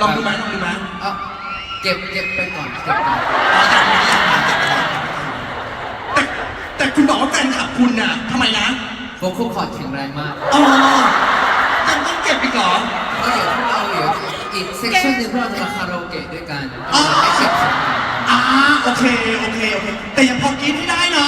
ลองดูไหมลองดูไหมเอาเก็บเก็บไปก่อนเก็บก่อนแต่แต่คุณบอกว่าแฟนคลับคุณน่ะทำไมนะโฟกัสคอร์ดแข็งแรงมากอ๋อยังต้องเก็บอีกเหรอ ก็เดี๋ยวพวกเราเดี๋ยวอีกเซสชั่นหนึงพวกเราจะมาคาราโอเกะด้วยกันอ๋อให้เก็บเสียงกัน อ่าโอเค โอเค โอเค แต่ยังพอกินให้ได้เนาะ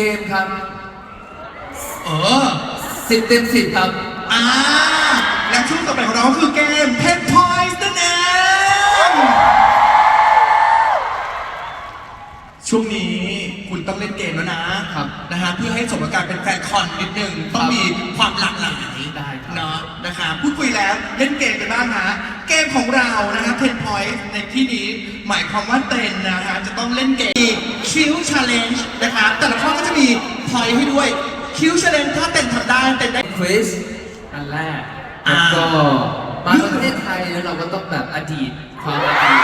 เกมครับ เออสิบเต็มสิบครับ อ่าและช่วงต่อไปของเราก็คือเกม Pen Points นั่นเองช่วงนี้คุณต้องเล่นเกมแล้วนะครับ นะฮะเพื่อให้สมกับการเป็นแฟนคอนนิดนึง ต้องมีความหลากหลายได้ครับเนาะนะคะพูดคุยแล้วเล่นเกมกันบ้างฮะเกมของเรานะฮะ Pen Points ในที่นี้หมายความว่าเต้นนะฮะจะต้องเล่นเกมคิว Challenge นะคะแต่ละข้อก็จะมี point ให้ด้วยคิว Challenge ถ้าเต้นทำได้เต้นได้ควิสอันแรกอ่าแล้วก็มาประเทศไทยแล้วเราก็ต้องแบบอดีตความอดีต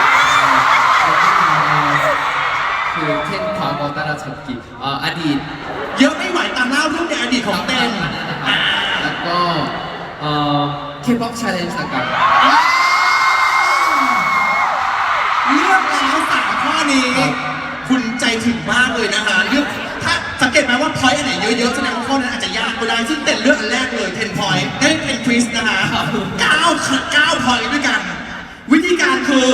คือเช่นความบอตาราชกิจเอ่ออดีต เยอะไม่ไหวตามเล่าเรื่องในอดีตของเต้นอ่าแล้วก็ เอ่อ K-pop challenge นะครับเลือกแล้วสามข้อนี้ครับคุณใจถึงมากเลยนะคะเลือกถ้าสังเกตไหมว่าพอยต์อันไหนเยอะๆแสดงว่าข้อนั้นอาจจะยากก็ได้ซึ่งเต้นเลือกอันแรกเลย10 point ได้เป็นควิสนะคะ9 9 point ด้วยกัน วิธีการคือ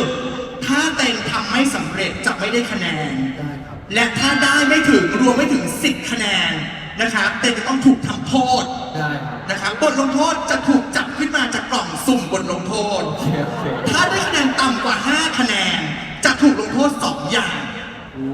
ถ้าเต้นทำไม่สำเร็จจะไม่ได้คะแนนได้ครับและถ้าได้ไม่ถึงรวมไม่ถึง 10 คะแนน นะคะเต้นจะต้องถูกทำโทษได้ครับนะครับบทลงโทษจะถูกจับขึ้นมาจากกล่องสุ่มบทลงโทษ โอเคโอเคถ้าได้คะแนนต่ำกว่า 5 คะแนน จะถูกลงโทษ 2 อย่าง โอ้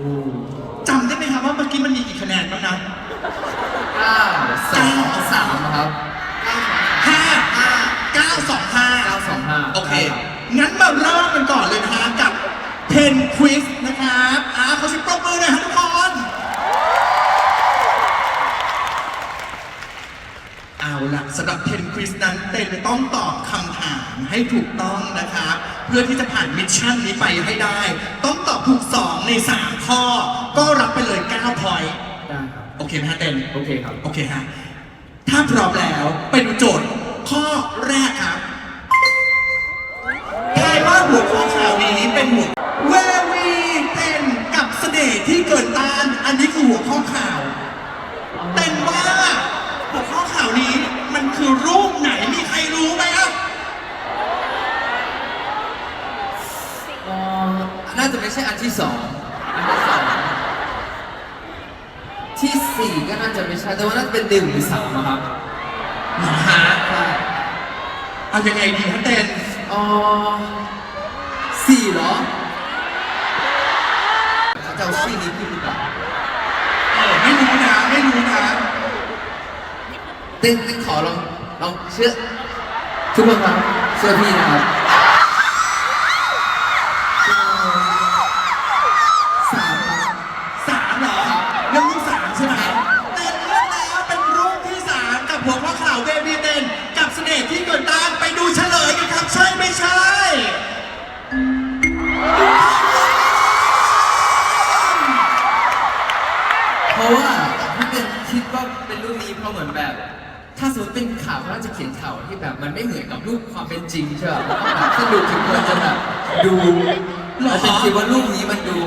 พื่อที่จะผ่านมิชชั่นนี้ไปให้ได้ ต้องตอบถูก 2 ใน 3 ข้อ ก็รับไปเลย9พอยต์ได้ครับ โอเคไหมฮะเต้นโอเคครับ โอเคฮะถ้าพร้อมแล้วไปดูโจทย์ ข้อแรกครับทายว่าหัวข้อข่าวนี้เป็นหัวเววีเต้นกับเสน่ห์ที่เกินต้าน อันนี้คือหัวข้อข่าว เต้นว่าหัวข้อข่าวนี้มันคือรูป ช่อันที่สองอันที่สองที่สี่ก็น่าจะไม่ใช่แต่ว่าน่าจะเป็นหนึ่งหรือสามอะครับหรอฮะใช่เอายังไงดีฮะเต้นเอ๋อสี่เหรอเขาจะเอาชื่อนี้ขึ้นหรือเปล่าเออไม่รู้นะไม่รู้นะเต้นเต้นขอลองลองเชื่อทุกคนครับเชื่อพี่นะครับ สมมติเป็นข่าวเขาน่าจะเขียนข่าวที่แบบมันไม่เหมือนกับรูปความเป็นจริงใช่ป่ะแล้วก็แบบถ้าดูถึงควรจะแบบดูหรอเราจะคิดว่ารูปนี้มันดู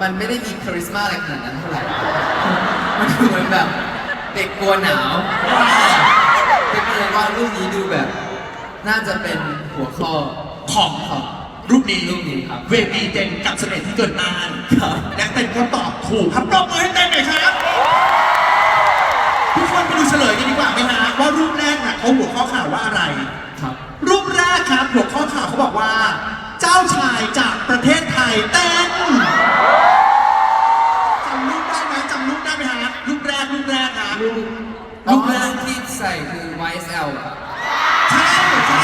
มันไม่ได้มีคาริสมาอะไรขนาดนั้นเท่าไหร่ มันดูเหมือนแบบเด็กกลัวหนาวเป็นก็เลยว่ารูปนี้ดูแบบ น่าจะเป็นหัวข้อของของรูปนี้รูปนี้ครับเวบีเต้นกับเสน่ห์ที่เกินต้านครับและเต้นก็ตอบถูกครับปรบมือให้เต้นหน่อยครับทุกคนไปดู เฉลยกันดีกว่าไหมฮะว่ารูปแรกน่ะเขาหัวข้อข่าวว่าอะไร ครับ รูปแรกครับหัวข้อข่าวเขาบอกว่า เจ้าชายจากประเทศไทยเต้นจำรูปได้ไหมจำรูปได้ไหมฮะรูปแรกรูปแรกฮะรูปรูปแรกที่ใส่คือ YSL ใช่ใช่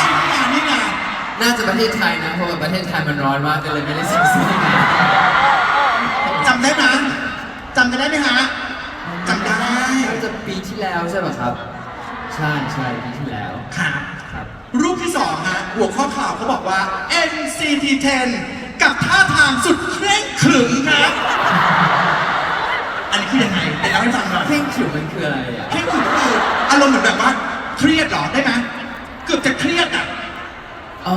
รูปแรน่าจะประเทศไทยนะ เพราะว่าประเทศไทยมันร้อนมากก็เลยไม่ได้ใส่เสื้อกันจำได้ไหมจำกันได้ไหมฮะจำได้ น่าจะปีที่แล้วใช่ป่ะครับ ใช่ใช่ปีที่แล้ว ครับครับ รูปที่สองฮะหัวข้อข่าวเขาบอกว่า NCT 10 กับท่าทางสุดเคร่งขรึมครับ อันนี้คือยังไงเดี๋ยวเล่าให้ฟังหน่อยเพ่งขิวมันคืออะไรอะ เคร่งขรึมก็คืออารมณ์เหมือนแบบว่าเครียดเหรอได้ไหมเกือบจะเครียดอะ อ๋อ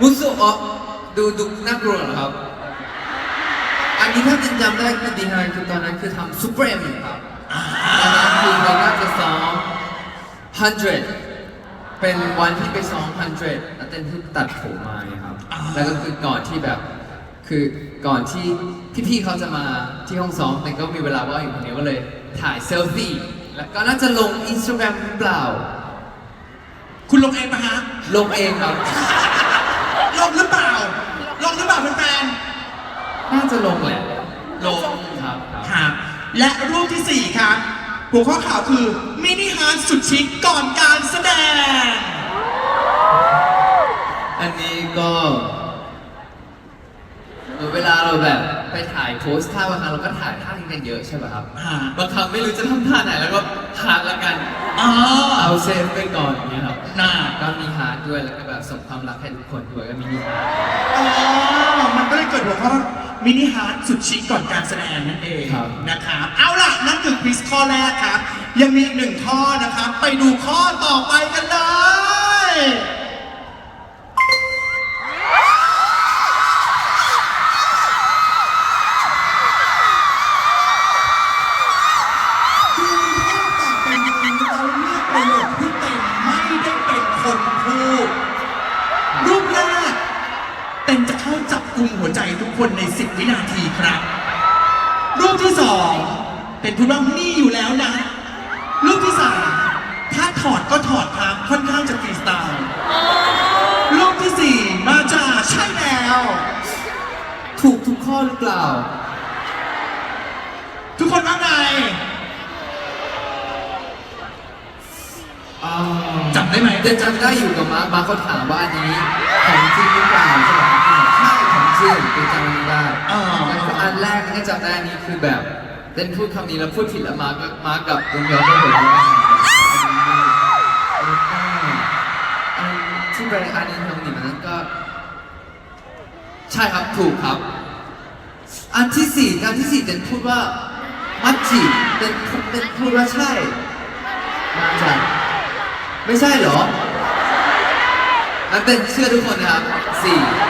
มุสุอ๋อดูดูน่ากลัวเหรอครับอั นนี้ถ้าจำจำได้คือดีไฮคือตอนนั้นคือทำซูเปอร์เอ็มครับตอนนั้นคือเราน่าจะซ้อม 100 เป็นวันที่ไปซ้อม 100 แล้วเต้นเพิ่งตัดผมมาไงครับอ่าแล้วก็คือก่อนที่แบบคือก่อนที่พี่ๆเขาจะมาที่ห้องซ้อมแต่ก็มีเวลาว่างอยู่คนเดียวก็เลยถ่ายเซลฟี่แล้วก็น่าจะลงอินสตาแกรมหรือเปล่า คุณลงเองปะฮะลงเองครับ ลงหรือเปล่า ลงหรือเปล่าแฟน น่าจะลงแหละๆลงครับครับครับและรูปที่สี่ครับหัวข้อข่าวคือมินิฮาร์ทสุดชิคก่อนการแสดง อันนี้ก็เหมือนเวลาเราแบบไปถ่ายโพสท่าบางครั้งเราก็ถ่ายท่านี้กันเยอะใช่ป่ะครับอ่าบางครั้งไม่รู้จะทำท่าไหนแล้วก็ฮาร์ดละกัน อ๋อเอาเซฟไปก่อนอย่างเงี้ยครับ น่า ก็มีฮาร์ดด้วยแล้วก็แบบส่งความรักให้ทุกคนด้วยก็มีนิฮาร์ด อ๋อมันก็เลยเกิดหัวข้อมินิฮาร์ทสุดชิคก่อนการแสดงนั่นเองนะครับเอาล่ะนั่นคือควิสข้อแรกครับ ยังมีอีกหนึ่งข้อนะครับ ไปดูข้อต่อไปกันเลย รูปที่สองเป็นพูดว่ามีอยู่แล้วนะ รูปที่สามถ้าถอดก็ถอดครับค่อนข้างจะฟรีสไตล์รูปที่สี่มาจ้าใช่แล้ว ถูกทุกข้อหรือเปล่า ทุกคนว่าไงอ๋อจำได้ไหมเดี๋ยวจำได้อยู่กับมาร์คมาร์คเขาถามว่าอันนี้ของจริงหรือเปล่าใช่ไหมครับใช่ของจริงเป็นจำอันนี้ได้อ่าแล้วก็อันแรกที่จำได้อันนี้คือแบบเต้นพูดคำนี้แล้วพูดผิดแล้วมาร์คก็มาร์คกับตรงยองก็เหมือนกันแล้วก็อันที่ไปอันนี้ทำหนีมันนั้นก็ ใช่ครับถูกครับ อันที่สี่อันที่สี่เต้นพูดว่ามัจจิเต้นเต้นพูดว่าใช่มาจากไม่ใช่เหรอมันเป็นเชื่อทุกคนนะครับสี่เออเลือก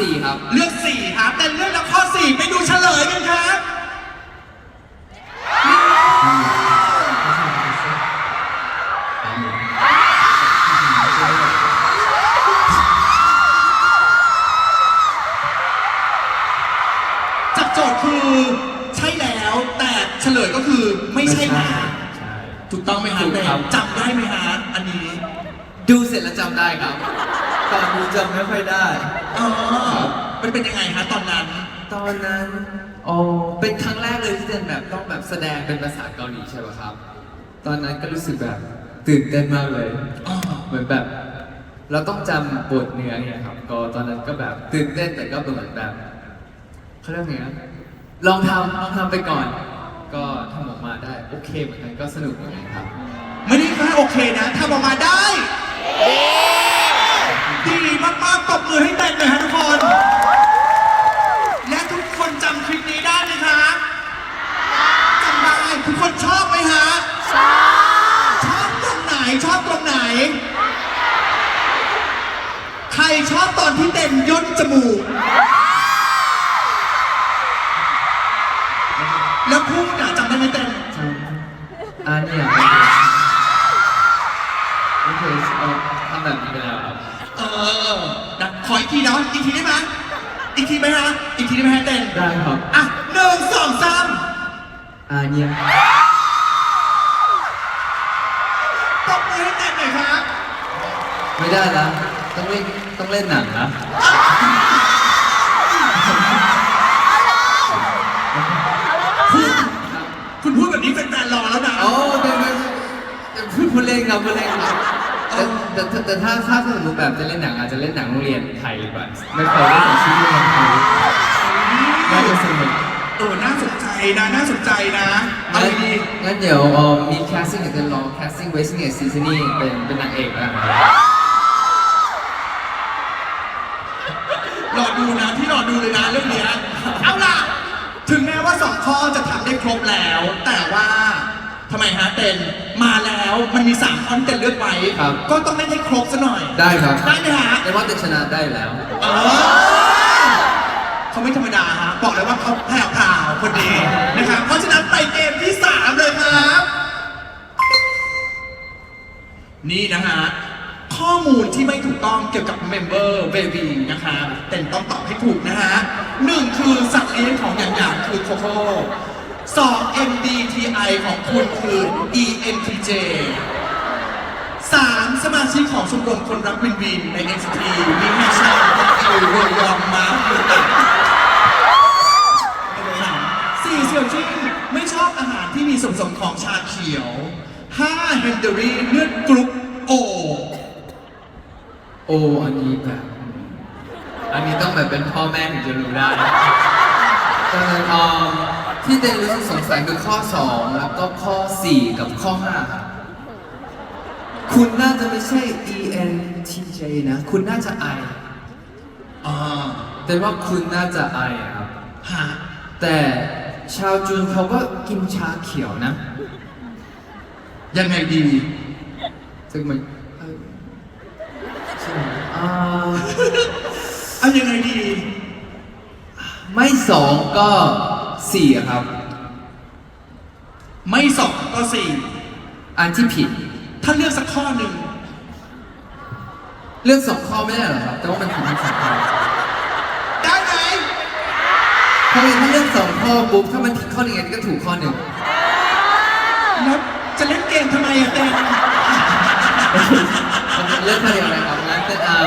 สี่ครับ เลือกสี่ครับแต่เลือกแล้วข้อสี่ไปดูเฉลยกันครับ จากโจทย์คือใช่แล้วแต่เฉลยก็คือไม่ใช่นะใช่ ถูกต้องไหมฮะถูกครับ จำได้ไหมฮะอันนี้ ดูเสร็จแล้วจำได้ครับตอนดูจำไม่ค่อยได้ อ๋อมันเป็นยังไงฮะตอนนั้น ตอนนั้นอ๋อเป็นครั้งแรกเลยที่เต้นแบบต้องแบบแสดงเป็นภาษาเกาหลีใช่ป่ะครับ ตอนนั้นก็รู้สึกแบบตื่นเต้นมากเลยอ๋อ เหมือนแบบ เราต้องจำบทเนื้อเนี่ยครับ ก็ตอนนั้นก็แบบตื่นเต้นแต่ก็เหมือนแบบเขาเรียกไงนะลองทำลองทำไปก่อน ก็ทำออกมาได้โอเคเหมือนกันก็สนุกเหมือนกันครับ ไม่ได้แค่โอเคนะทำออกมาได้ ดีมากๆตบมือให้เต็มเลยฮะทุกคน และทุกคนจำคลิปนี้ได้ไหมคะจำได้ทุกคนชอบไหมฮะ ชอบ ชอบตรงไหนชอบตรงไหน ใครชอบตอนที่เต็มย่นจมูก แล้วพูดอะจำได้ไหมเต็ม อ่าเนี่ยโอเคเอาทำแบบนี้ไปแล้วครับ เออนะขออีกทีเนาะอีกทีได้ไหมอีกทีไหมฮะอีกทีได้ไหมฮะเต้นได้ครับ อะหนึ่งสองสามอ่าเนี่ยตบมือให้เต้นหน่อยครับไม่ได้ละต้องเล่นต้องเล่นหนังนะคุณพูดแบบนี้แฟนๆรอแล้วนะ โอ้เดี๋ยวเดี๋ยวเดี๋ยวพูดพูดเล่นครับพูดเล่นครับ แต่แต่แต่ถ้าถ้าสมมติแบบจะเล่นหนังอาจจะเล่นหนังโรงเรียนไทยดีกว่าไม่เคยได้ใส่ชุดโรงเรียนไทยน่าจะสนุกเออน่าสนใจนะ น่าสนใจนะเอางั้นดีงั้นเดี๋ยวเอ่อมี casting อาจจะลอง casting Westing กับซีซันี่เป็นเป็นนางเอกแล้วกันรอดูนะ พี่รอดูเลยนะเรื่องเนี้ยเอาล่ะ ถึงแม้ว่าสองข้อจะทำได้ครบแล้ว แต่ว่า ทำไมฮะเต็นมาแล้วมันมีสามข้อที่เต็นเลือกไว้ก็ต้องเล่นให้ครบซะหน่อย ได้ครับได้ไหมฮะแต่ว่าจะชนะได้แล้ว เออเขาไม่ธรรมดาฮะบอกเลยว่าเขาแผ่วพราวคนนี้นะครับเพราะฉะนั้นไปเกมที่3เลยครับ นี่นะฮะข้อมูลที่ไม่ถูกต้องเกี่ยวกับเมมเบอร์เบบีนะคะเต็นต้องตอบให้ถูกนะฮะหนึ่งคือสัตว์เลี้ยงของอย่างอย่างคือโคโค่ สอง MBTI ของคุณคือ ENTJ สามสมาชิกของชมรมคนรักวินวินใน NCT มีแฮชแท็กเอลโรยองมาร์คยูตันสี่เสี่ยวจิ้งไม่ชอบอาหารที่มีส่วนผสมของชาเขียวห้าเฮนเดอรี่เลือดกรุ๊ปโอ โอ้อันนี้แบบอันนี้ต้องแบบเป็นพ่อแม่ถึงจะรู้ได้แต่เอ่อ ที่เต้นรู้สึกสงสัยคือข้อ 2 แล้วก็ข้อ 4 กับข้อ5ครับคุณน่าจะไม่ใช่ ENTJ นะ คุณน่าจะ I อ่าแต่ว่าคุณน่าจะ I อะครับ ฮะ แต่ชาวจูนเขาก็กินชาเขียวนะ ยังไงดีซึ่งมันเอ่อใช่ไหมอ่า เอายังไงดี ไม่สองก็ สี่อะครับ ไม่สองก็สี่อันที่ผิด ถ้าเลือกสักข้อหนึ่งเรื่องสองข้อไม่ได้เหรอครับ แต่ว่ามันผิดทั้งสองข้อได้ไหมถ้าถ้าเรื่องสองข้อปุ๊บถ้ามันผิดข้อหนึ่งอันนี้ก็ถูกข้อหนึ่งแล้วจะเล่นเกมทำไมอะเต้นมันเลือกข้อเดียวอะไรครับงั้นจะเอา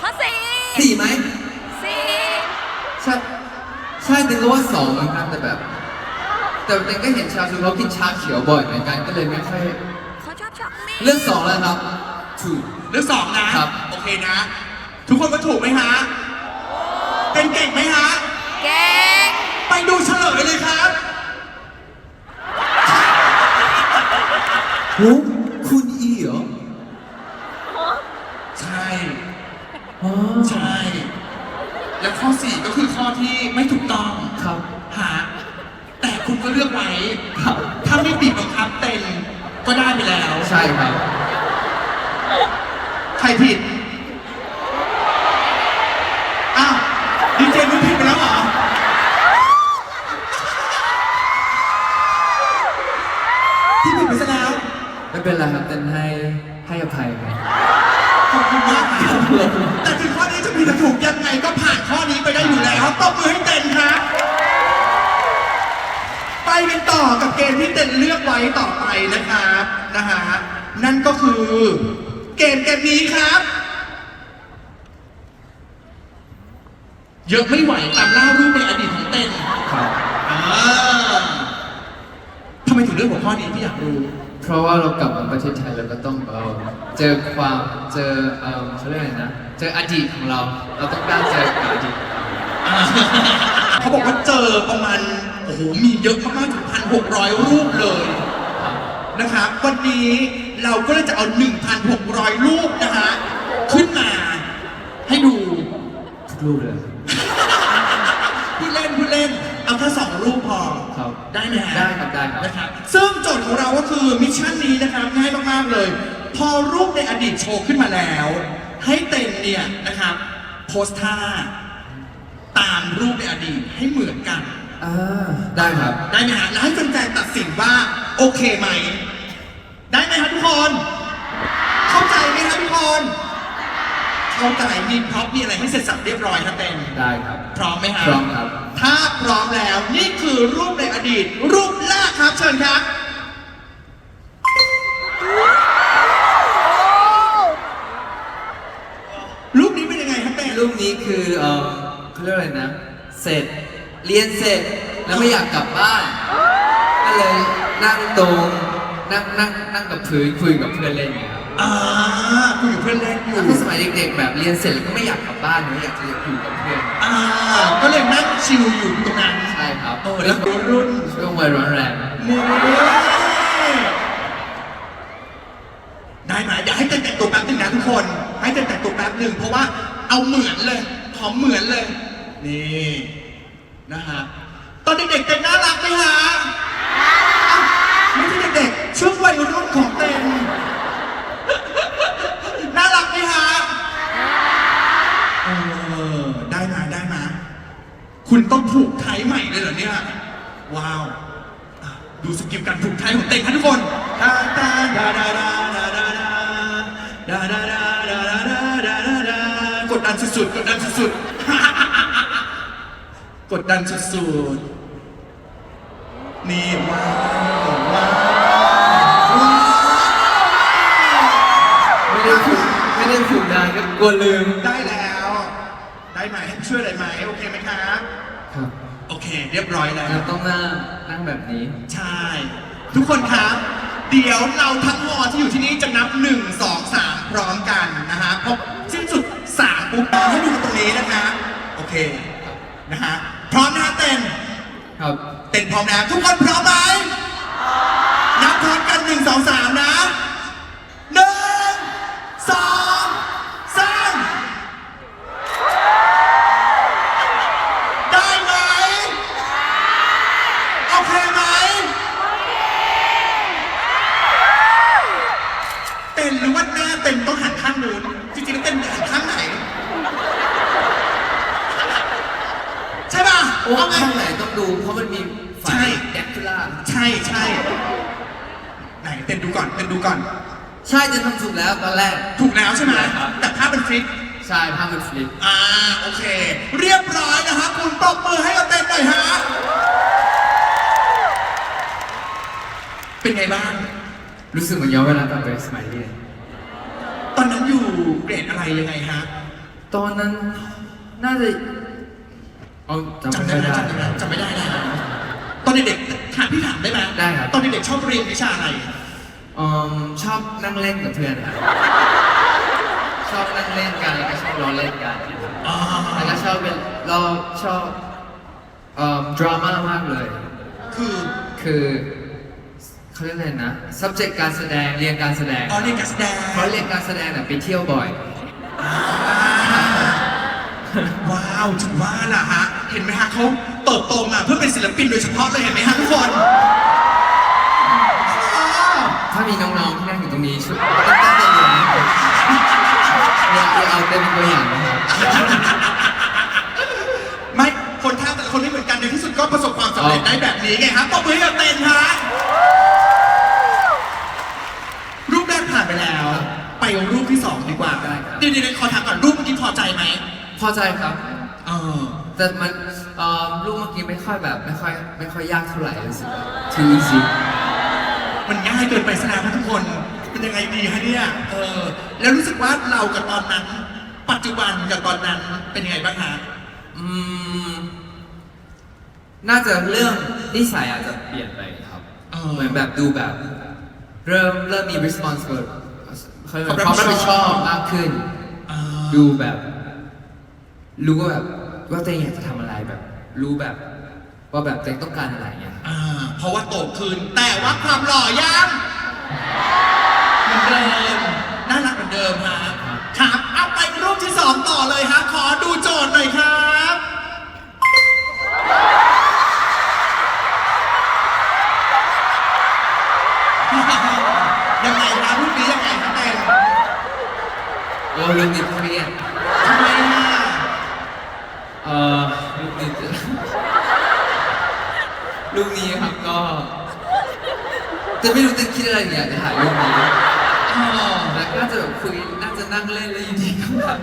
ข้อสี่สี่ไหมสี่ใช่ใช่แต่ก็ว่าสองเหมือนกันแต่แบบ แต่เต็งก็เห็นชาวชูเขากินชาเขียวบ่อยเหมือนกันก็เลยไม่ค่อยเขาชอบช็อกนี่เรื่องสองแล้วครับถูกเลือกสองนะ ครับ โอเคนะ ทุกคนก็ถูกไหมฮะ เป็นเก่งไหมฮะ เก่งไปดูเฉลยเลยครับโต็นเลือกไว้ต่อไปนะครับนะฮะนั่นก็คือ เกมเกมนี้ครับ เยอะไม่ไหวตามล่ารูปในอดีตของเต้นครับอ่าทำไมถึงเลือกหัวข้อนี้พี่อยากรู้เพราะว่าเรากลับมาประเทศไทยเราก็ต้องเออเจอความเจอเออเขาเรียกอะไรนะเจออดีตของเรา เราต้องกล้าเจอกับอดีตของเราอ่าเขาบอกว่าเจอประมาณโอ้โหมีเยอะมากๆถึงพันหกร้อยรูปเลยครับ นะครับวันนี้เราก็เลยจะเอา 1,600 รูปนะฮะขึ้นมาให้ดูทุกรูปเลยพูดเล่นพูดเล่น เอาแค่สองรูปพอ ครับ ได้ไหมฮะได้ครับได้ครับ นะครับ ซึ่งโจทย์ของเราก็คือมิชชั่นนี้นะครับง่ายมากๆเลย พอรูปในอดีตโชว์ขึ้นมาแล้ว ให้เต็นเนี่ยนะครับโพสท่าตามรูปในอดีตให้เหมือนกัน อ่า ได้ครับ ได้ไหมฮะแล้วให้แฟนๆตัดสินว่า โอเคไหม ได้ไหมฮะทุกคน เข้าใจไหมฮะทุกคน เข้าใจมีพร็อพมีอะไรให้เสร็จสับเรียบร้อยครับเต็นได้ครับ พร้อมไหมฮะพร้อมครับ ถ้าพร้อมแล้วนี่คือรูปในอดีต รูปแรกครับเชิญครับ รูปนี้เป็นยังไงครับเต้นรูปนี้คือเออเขาเรียกอะไรนะ เสร็จ เรียนเสร็จ แล้วไม่อยากกลับบ้าน ก็เลย นั่งตรงนั่งนั่งนั่งกับพื้นคุยกับเพื่อนเล่นอย่างเงี้ยครับอ่ากูอยู่เพื่อนเล่นอยู่แล้วก็สมัยเด็กๆแบบเรียนเสร็จแล้วก็ไม่อยากกลับบ้านไม่อยากจะอยู่กับเพื่อนอ่า ก็เลยนั่งชิลอยู่ตรงนั้นใช่ครับเออแล้วก็รุ่นช่วงวัยร้อนแรงนี่ได้ไหมอยากให้เต้นแต่งตัวแป๊บหนึงนะทุกคน ให้เต้นแต่งตัวแป๊บหนึ่งเพราะว่าเอาเหมือนเลยขอเหมือนเลย นี่นะฮะ ตอนเด็กๆเต้นน่ารักไหมฮะอ้าวไม่ใช่ เด็กๆช่วงวัยรุ่นของเต้นน่ารักไหมฮะเออได้มาได้มา คุณต้องผูกไทยใหม่เลยเหรอเนี่ย ว้าวอะดูสกิลการผูกไทยของเต็งครับทุกคนดาดาดาดาดาดาดาดาดาดาดาดาดาดาดาดาดากดดันสุดๆกดดันสุดๆ กดดันสุดๆ นี่ว้าวว้าว ก็กลัวลืม ได้แล้ว ได้ไหมให้ช่วยอะไรไหมโอเคไหมครับครับโอเค เรียบร้อยแล้วเราต้องนั่งนั่งแบบนี้ ใช่ ทุกคนครับ เดี๋ยวเราทั้งหอที่อยู่ที่นี่จะนับ 1 2 3 พร้อมกันนะฮะพอสิ้นสุด3ปุ๊บให้ดูกันตรงนี้นะคะโอเคนะฮะพร้อมนะฮะเต้นครับ เต้นพร้อมนะทุกคนพร้อมไหมนับพร้อมกัน 1 2 3 เต้นต้องหันข้างนู้นจริงๆแล้วเต้นหันข้างไหน ใช่ป่ะโอ้เอาไง ข้างไหนต้องดู เพราะมันมีไฟใช่ แดกคูล่าใช่ใช่ไหนเต้นดูก่อนเต้นดูก่อน ใช่จะทำถูกแล้วตอนแรก ถูกแล้วใช่ไหมครับ แต่ภาพเป็นฟลิปใช่ภาพมันฟลิปอ่าโอเค เรียบร้อยนะฮะคุณปรบมือให้กับเต้นหน่อยฮะเป็นไงบ้าง รู้สึกเหมือนย้อนเวลากลับไปสมัยเรียน ตอนนั้นอยู่เกรดอะไรยังไงฮะตอนนั้นน่าจะเอาจำจำไม่ได้ไหมได้จำได้ไหมจำไม่ได้นะตอนเด็กๆถามพี่ถามได้ไหมได้ครับตอนเด็กๆชอบเรียนวิชาอะไรอืมชอบนั่งเล่นกับเพื่อนครับชอบนั่งเล่นกันแล้วก็ชอบล้อเล่นกันอ๋อ แล้วก็ชอบเป็นเราชอบเอ่อดราม่ามากเลย คือคือ เขาเรียกอะไรนะ subject การแสดงเรียนการแสดงอ๋อเรียนการแสดงเพราะเรียนการแสดงน่ะไปเที่ยวบ่อยอ่าว้าวถึงว่าล่ะฮะ เห็นไหมฮะเขาเติบโตมาเพื่อเป็นศิลปินโดยเฉพาะเลยเห็นไหมฮะทุกคนอ๋อถ้ามีน้องๆที่นั่งอยู่ตรงนี้ช่วยต้องตั้งใจเรียนนะครับอย่าอย่าเอาเต็มเป็นตัวอย่างนะครับไม่คนท่าแต่ละคนไม่เหมือนกันในที่สุดก็ประสบความสำเร็จได้แบบนี้ไงครับปรบมือให้กับเต้นฮะรูปแรกผ่านไปแล้ว ไป รูปที่สองดีกว่าได้ครับ เดี๋ยวเดี๋ยวขอถามก่อนรูปเมื่อกี้พอใจไหมพอใจครับ เออแต่มันเอ่อรูปเมื่อกี้ไม่ค่อยแบบไม่ค่อยไม่ค่อยยากเท่าไหร่รู้สึกว่า too easy มันง่ายเกินไปสนามทุกคนเป็นยังไงดีฮะเนี่ยเออแล้วรู้สึกว่าเรากับตอนนั้น ปัจจุบันกับตอนนั้นเป็นยังไงบ้างฮะอืมน่าจะเรื่องนิสัยอาจจะเปลี่ยนไปครับ เออเหมือนแบบดูแบบ เริ่มเริ่มมี responsible เขาเรียกว่าความรับผิดชอบความรับผิดชอบมากขึ้น อ่าดูแบบ รู้ว่าแบบว่าตัวเองอยากจะทำอะไรแบบ รู้แบบ ว่าแบบตัวเองต้องการอะไรเงี้ยอ่าเพราะว่าโตขึ้นแต่ว่าความหล่อยังเหมือนเดิมน่ารักเหมือนเดิมฮะครับเอาไปรูปที่สองต่อเลยฮะขอดูโจทย์หน่อยครับ ยังไงครับรูปนี้ยังไงครับเต้น โอ้รูปนี้เครียด ทำไมอะ เอ่อรูปนี้จะ รูปนี้ครับก็จะไม่รู้จะคิดอะไรเนี่ยจะถ่ายรูปนี้ อ๋อ แล้วก็จะแบบคุยน่าจะนั่งเล่นแล้วอยู่ดีก็แบบ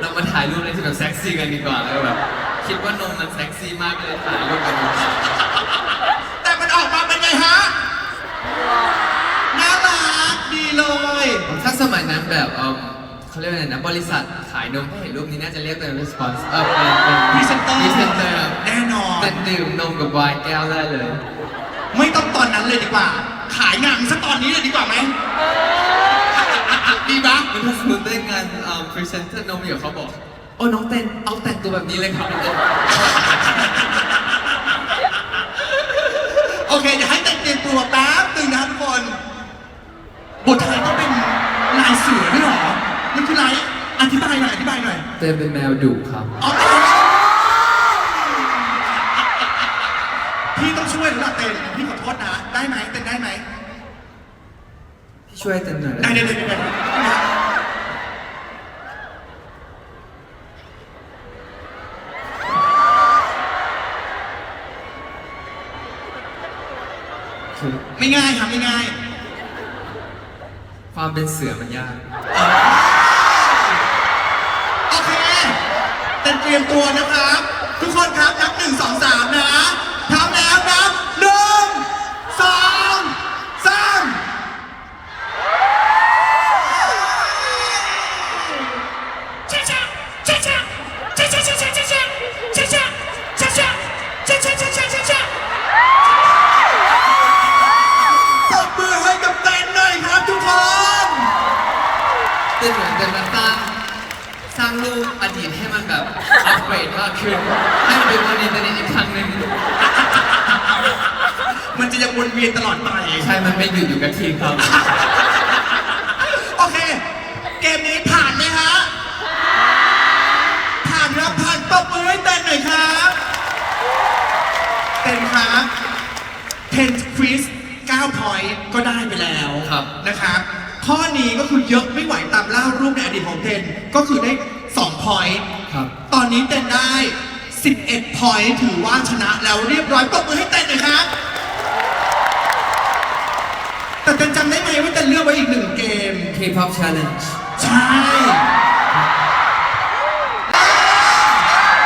เรามาถ่ายรูปอะไรที่ แบบเซ็กซี่กันดีกว่าแล้วแบบคิดว่านมมันเซ็กซี่มากเลยถ่ายรูปกันดีกว่าแต่มันออกมาเป็นไงฮะน่ารักดีเลยถ้าสมัยนั้นแบบเออเขาเรียกว่าอะไรนะบริษัทขายนมให้เห็นรูปนี้น่าจะเรียกเป็น response เออเป็นเป็นพรีเซนเตอร์พรีเซนเตอร์แน่นอนเป็นดื่มนมกับไวน์แก้วได้เลย ไม่ต้องตอนนั้นเลยดีกว่า ขายงานสักตอนนี้เลยดีกว่าไหมดีปะมันถ้าสมมติได้งานพรีเซนเตอร์น้องเหมียวเขาบอก โอ้น้องเต้นเอาแต่งตัวแบบนี้เลยครับน้องเต้นโอเคเดี๋ยวให้แต่งเตรียมตัวแป๊บหนึ่งนะครับทุกคน บทไทยต้องเป็นลายเสือด้วยเหรอ มันคือลายอธิบายหน่อยอธิบายหน่อยเต้นเป็นแมวดุครับอ๋อพี่ต้องช่วยหรือเปล่าเต้นพี่ขอโทษนะ ได้ไหมเต้นได้ไหมพี่ช่วยเต้นหน่อยได้ได้ได้ไหมได้ ได้คือไม่ง่ายครับไม่ง่ายความเป็นเสือมันยาก โอเคเต้นเตรียมตัวนะครับ ทุกคนครับนับหนึ่งสองสามนะ ดีตให้มันแบบอัปเกรดมากขึ้นให้มันเป็นวันนี้ตอนนี้อีกครั้งหนึ่งมันจะยังวนเวียนตลอดไป ใช่ มันไม่หยุดอยู่กับที่ครับ โอเค เกมนี้ผ่านไหมฮะ ผ่านครับผ่านตบมือให้เต้นหน่อยครับเต้นครับเทนควิส9 point ก็ได้ไปแล้วครับ นะครับ ข้อนี้ก็คือเยอะไม่ไหวตามเล่ารูปในอดีตของเทนก็คือได้2 point ครับ ตอนนี้เต้นได้ 11 point ถือว่าชนะแล้วเรียบร้อยปรบมือให้เต้นหน่อยครับ แต่เต้นจำได้ไหมว่าเต้นเลือกไว้อีกหนึ่งเกม K-pop challenge ใช่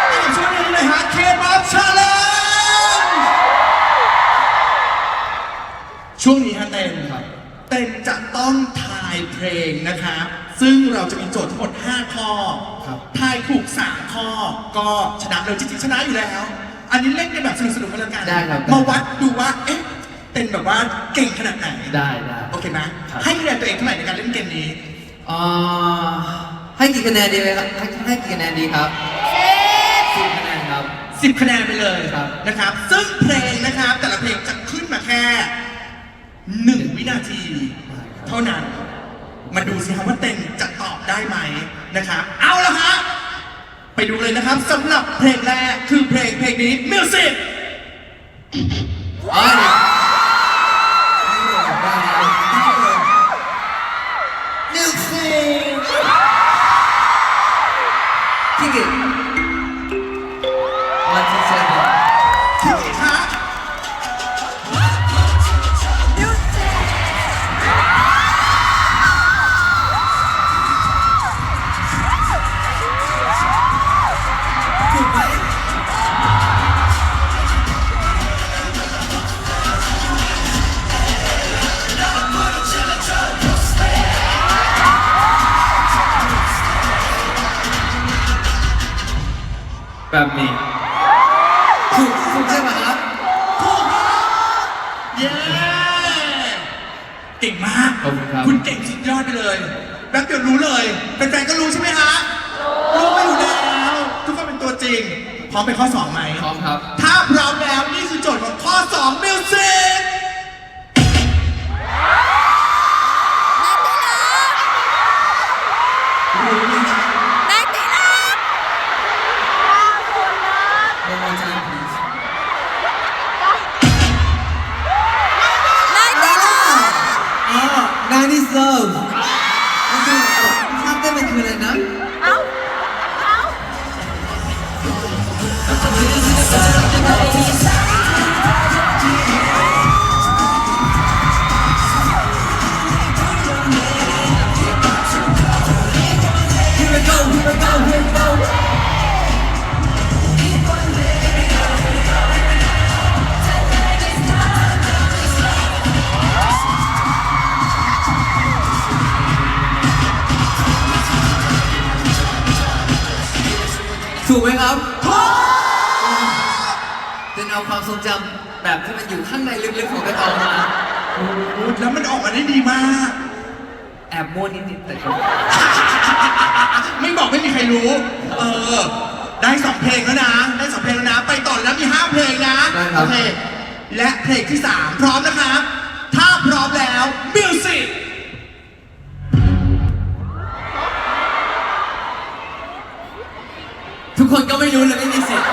ให้ผมช่วยนี้เลยฮะเคป๊อปชาเลนช่วงนี้ฮะเต้นครับ เต้นจะต้องทายเพลงนะครับซึ่งเราจะมีโจทย์ทั้งหมด 5 ข้อครับ ทายถูก 3 ข้อ ก็ชนะเลยจริงๆชนะอยู่แล้ว อันนี้เล่นในแบบสนุกๆกันแล้วกันได้ครับมาวัดดูว่า เอ๊ะเต้นแบบว่าเก่งขนาดไหนได้ได้โอเคไหมครับ ให้คะแนนตัวเองเท่าไหร่ในการเล่นเกมนี้อ่าให้กี่คะแนนดีไหมครับให้ให้กี่คะแนนดีครับสิบคะแนนครับ 10 คะแนนไปเลยครับ นะครับ ซึ่งเพลงนะครับแต่ละเพลงจะขึ้นมาแค่ หนึ่งวินาที เท่านั้น มาดูสิครับว่าเต็นจะตอบได้ไหมนะครับเอาละฮะไปดูเลยนะครับสำหรับเพลงแรกคือเพลงเพลงนี้มิวสิกอ๋อเดี๋ยวได้แล้วมิวสิก ยวรู้เลยแฟนๆก็รู้ใช่ไหมฮะรู้ไปอยู่แล้ว ทุกคนเป็นตัวจริง พร้อมไปข้อสองไหมพร้อมครับ ถ้า เต้นเอาความทรงจำแบบที่มันอยู่ข้างในลึกๆของกันออกมาโอ้โหแล้วมันออกมาได้ดีมาก แอบมั่วนิดๆแต่ก็ไม่บอกไม่มีใครรู้ เออ ได้สองเพลงแล้วนะ ได้สองเพลงแล้วนะ ไปต่อแล้วมีห้าเพลงนะโอเค และเพลงที่สามพร้อมนะครับ ถ้าพร้อมแล้ว มิวสิกทุกคนก็ไม่รู้เลยไม่มีสิทธิ์